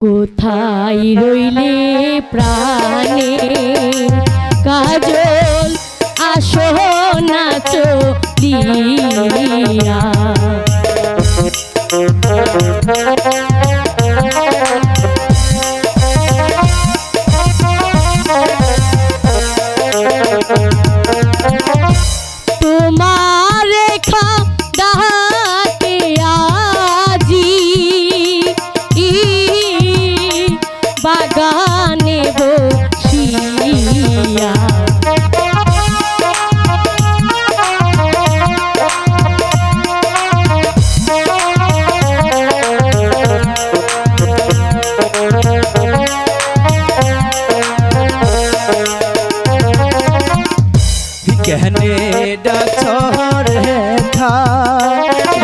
কোথায় রইলে প্রাণে? কাজল আসো নাচ দিয়া कहने डा छोर था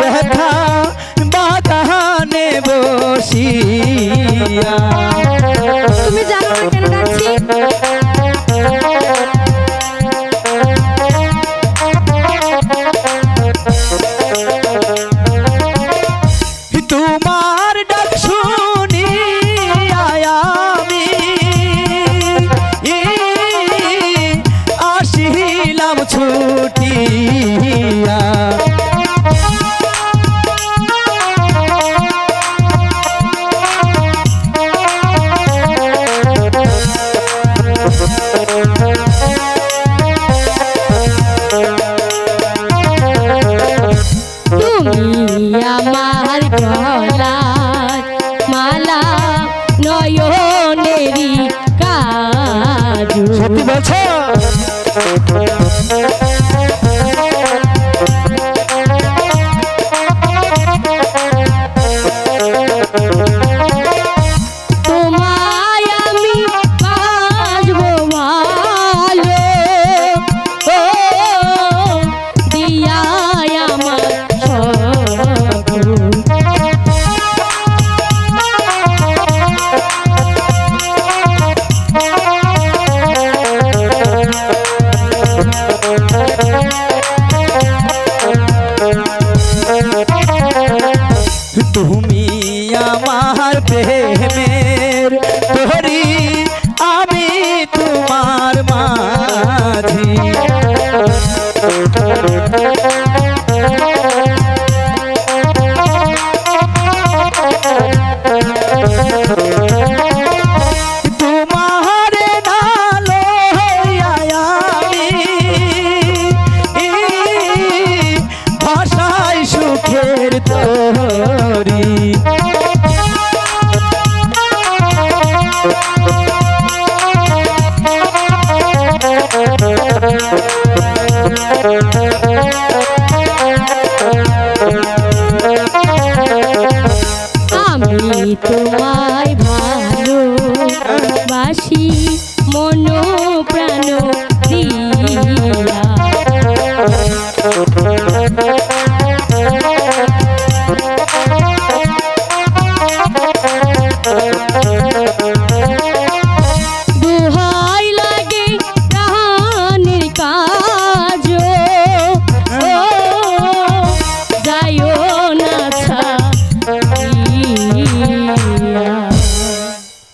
पार पे मेर तोहरी।